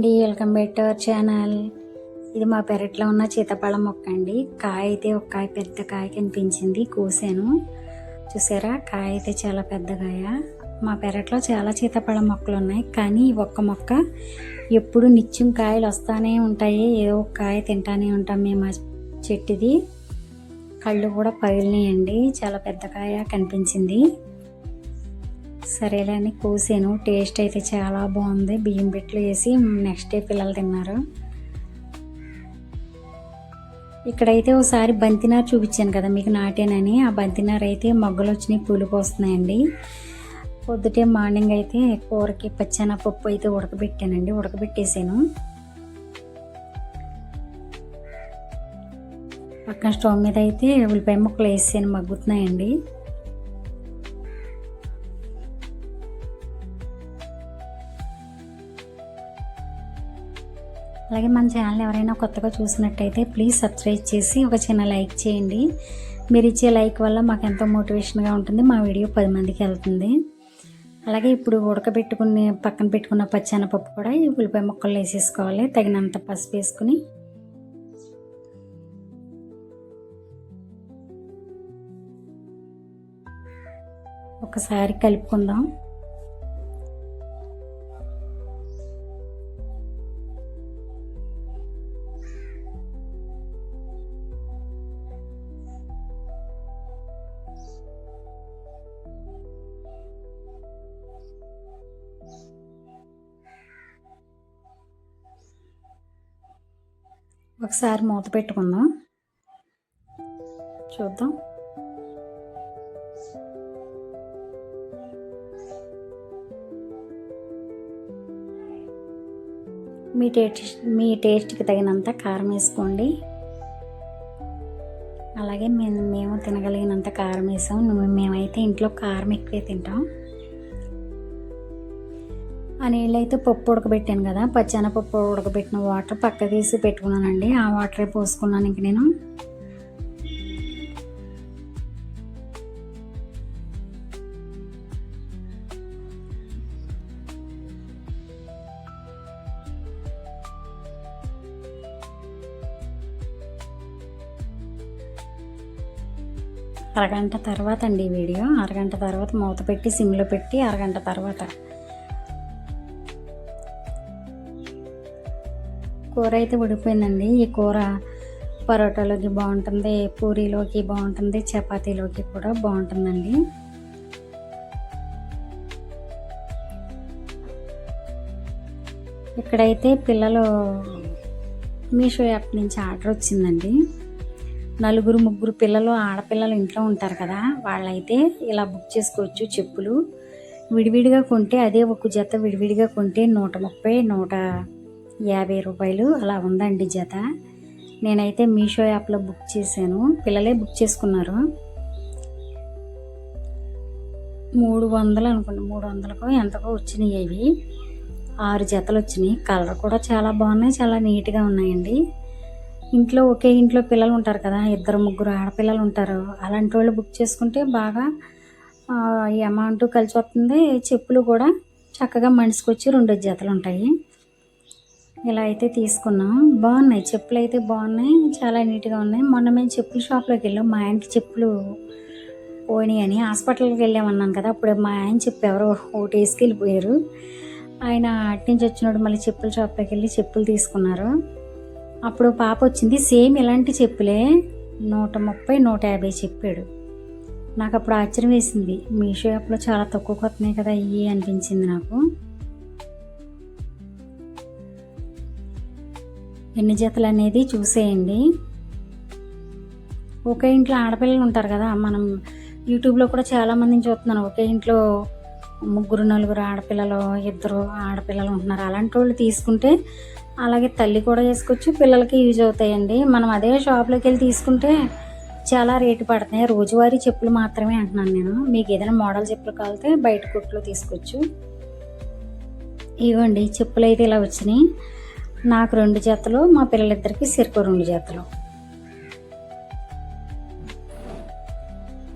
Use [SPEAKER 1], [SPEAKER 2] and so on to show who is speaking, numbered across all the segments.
[SPEAKER 1] Back to our channel. ఇది మా పెరట్లో ఉన్న చీతపళ్ళ మొక్క అండి. కాయ అయితే ఒక కాయ పెద్ద కాయ కనిపించింది. కోసాను. చూసారా? కాయ అయితే చాలా పెద్ద కాయ. మా పెరట్లో చాలా చీతపళ్ళ మొక్కలు ఉన్నాయి. కానీ ఈ ఒక్క మొక్క ఎప్పుడు నిత్యం కాయలు వస్తానే ఉంటాయి. ఏదో ఒక కాయ తింటానే ఉంటాం మేము. ఆ చెట్టుది. కళ్ళు కూడా పగిలినాయండి. చాలా పెద్ద కాయ కనిపించింది. సరేలే అని కోసాను. టేస్ట్ అయితే చాలా బాగుంది. బియ్యం పెట్లు వేసి నెక్స్ట్ డే పిల్లలు తిన్నారు. ఇక్కడైతే ఒకసారి బంతినార చూపించాను కదా మీకు నాటేనని. ఆ బంతినార్ అయితే మొగ్గలు వచ్చినాయి పూలు పోస్తున్నాయండి పొద్దుటే మార్నింగ్ అయితే కూరకి పచ్చన పప్పు అయితే ఉడకబెట్టానండి. ఉడకబెట్టేసాను. పక్కన స్టవ్ మీద అయితే ఉల్లిపాయ ముక్కలు వేసాను మగ్గుతున్నాయండి. అలాగే మన ఛానల్ ఎవరైనా కొత్తగా చూసినట్టయితే ప్లీజ్ సబ్స్క్రైబ్ చేసి ఒక చిన్న లైక్ చేయండి. మీరు ఇచ్చే లైక్ వల్ల మాకు ఎంతో మోటివేషన్గా ఉంటుంది. మా వీడియో పది మందికి వెళ్తుంది. అలాగే ఇప్పుడు ఉడకబెట్టుకుని పక్కన పెట్టుకున్న పచ్చెనపప్పు కూడా ఈ ఉల్లిపాయ ముక్కలు వేసేసుకోవాలి. తగినంత పసుపు వేసుకుని. ఒకసారి కలుపుకుందాం. ఒకసారి మూత పెట్టుకుందాం. చూద్దాం. మీ టేస్ట్ మీ టేస్ట్కి తగినంత కారం వేసుకోండి. అలాగే మేము మేము తినగలిగినంత కారం వేసాం. మేమైతే ఇంట్లో కారం ఎక్కువే తింటాం. ఆ నీళ్ళు అయితే పప్పు ఉడకబెట్టాను కదా పచ్చెనపప్పు ఉడకబెట్టిన వాటర్ పక్క తీసి పెట్టుకున్నానండి. ఆ వాటరే పోసుకున్నాను ఇంక నేను. అరగంట తర్వాత అండి ఈ వీడియో. అరగంట తర్వాత మూత పెట్టి సిమ్లో పెట్టి అరగంట తర్వాత. కూర అయితే ఉడిపోయిందండి ఈ కూర పరోటాలోకి బాగుంటుంది పూరీలోకి బాగుంటుంది చపాతీలోకి కూడా బాగుంటుందండి. ఇక్కడైతే పిల్లలు మీషో యాప్ నుంచి ఆర్డర్ వచ్చిందండి. నలుగురు ముగ్గురు పిల్లలు ఆడపిల్లలు ఇంట్లో ఉంటారు కదా వాళ్ళైతే ఇలా బుక్ చేసుకోవచ్చు చెప్పులు. విడివిడిగా కొంటే అదే ఒక జత విడివిడిగా కొంటే నూట ముప్పై నూట యాభై రూపాయలు అలా ఉందండి జత. నేనైతే మీషో యాప్లో బుక్ చేశాను. పిల్లలే బుక్ చేసుకున్నారు. మూడు వందలు అనుకోండి మూడు వందలకు ఎంతకో వచ్చినాయి అవి. ఆరు జతలు వచ్చినాయి. కలర్ కూడా చాలా బాగున్నాయి చాలా నీట్గా ఉన్నాయండి. ఇంట్లో ఒకే ఇంట్లో పిల్లలు ఉంటారు కదా ఇద్దరు ముగ్గురు ఆడపిల్లలు ఉంటారు. అలాంటి వాళ్ళు బుక్ చేసుకుంటే బాగా ఈ అమౌంట్ కలిసి వస్తుంది. చెప్పులు కూడా చక్కగా మనిషికి వచ్చి రెండు జతలు ఉంటాయి. ఇలా అయితే తీసుకున్నాం. బాగున్నాయి. చెప్పులు అయితే బాగున్నాయి. చాలా నీట్గా ఉన్నాయి. మొన్న మేము చెప్పుల షాప్లోకి వెళ్ళాం. మా ఆయనకి చెప్పులు పోయినాయి అని హాస్పిటల్కి వెళ్ళామన్నాను కదా. అప్పుడు మా ఆయన చెప్పు ఎవరో ఒకటి వేసుకెళ్ళిపోయారు ఆయన అటు నుంచి వచ్చినప్పుడు మళ్ళీ చెప్పుల షాప్లోకి వెళ్ళి చెప్పులు తీసుకున్నారు. అప్పుడు పాప వచ్చింది. సేమ్ ఇలాంటి చెప్పులే. నూట ముప్పై నూట యాభై చెప్పాడు. నాకు అప్పుడు ఆశ్చర్యం వేసింది. మీషో యాప్లో చాలా తక్కువ కొత్తనాయి కదా ఇవి అనిపించింది నాకు. ఎన్ని జతలు అనేది చూసేయండి. ఒకే ఇంట్లో ఆడపిల్లలు ఉంటారు కదా మనం యూట్యూబ్లో కూడా చాలామందిని చూస్తున్నాను. ఒకే ఇంట్లో ముగ్గురు నలుగురు ఆడపిల్లలు ఇద్దరు ఆడపిల్లలు ఉంటున్నారు. అలాంటి వాళ్ళు తీసుకుంటే అలాగే తల్లి కూడా వేసుకోవచ్చు పిల్లలకి యూజ్ అవుతాయండి. మనం అదే షాప్లోకి వెళ్ళి తీసుకుంటే చాలా రేటు పడుతున్నాయి. రోజువారీ చెప్పులు మాత్రమే అంటున్నాను నేను. మీకు ఏదైనా మోడల్ చెప్పులు కావాలితే బయట కుట్లో తీసుకోవచ్చు. ఇవ్వండి చెప్పులు అయితే ఇలా వచ్చినాయి. నాకు రెండు జతలు మా పిల్లలిద్దరికి సిరుకు రెండు జతలు.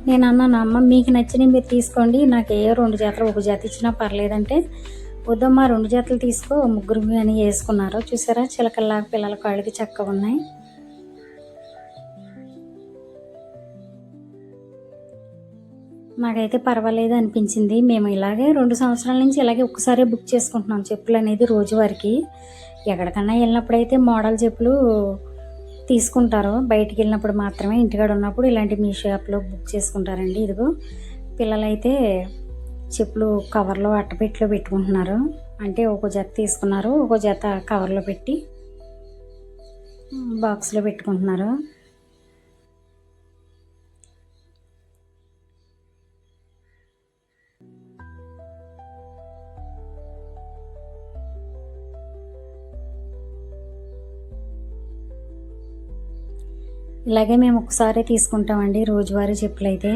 [SPEAKER 1] నేను అన్నాను అమ్మ మీకు నచ్చినవి మీరు తీసుకోండి. నాకు ఏ రెండు జతలు ఒక జత ఇచ్చినా పర్లేదంటే వద్దమ్మా రెండు జతలు తీసుకో. ముగ్గురు అని వేసుకున్నారు. చూసారా? చిలకల్లాగా పిల్లల కాళ్ళకి చక్కగా ఉన్నాయి. నాకైతే పర్వాలేదు అనిపించింది. మేము ఇలాగే రెండు సంవత్సరాల నుంచి ఇలాగే ఒక్కసారి బుక్ చేసుకుంటున్నాం చెప్పులు అనేది రోజువారికి. ఎక్కడికన్నా వెళ్ళినప్పుడైతే మోడల్ చెప్పులు తీసుకుంటారు. బయటికి వెళ్ళినప్పుడు మాత్రమే ఇంటికాడ ఉన్నప్పుడు ఇలాంటి మీ షాప్లో బుక్ చేసుకుంటారండి. ఇదిగో పిల్లలైతే చెప్పులు కవర్లో అట్టపెట్టిలో పెట్టుకుంటున్నారు. అంటే ఒక జత తీసుకున్నారు ఒక జత కవర్లో పెట్టి బాక్స్లో పెట్టుకుంటున్నారు. ఇలాగే మేము ఒకసారి తీసుకుంటామండి రోజువారీ చెప్పులు అయితే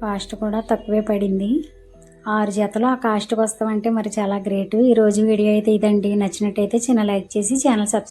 [SPEAKER 1] కాస్ట్ కూడా తక్కువే పడింది. ఆరు జతలు ఆ కాస్ట్కి వస్తామంటే మరి చాలా గ్రేట్. ఈరోజు వీడియో అయితే ఇదండి. నచ్చినట్టయితే చిన్న లైక్ చేసి ఛానల్ సబ్స్క్రైబ్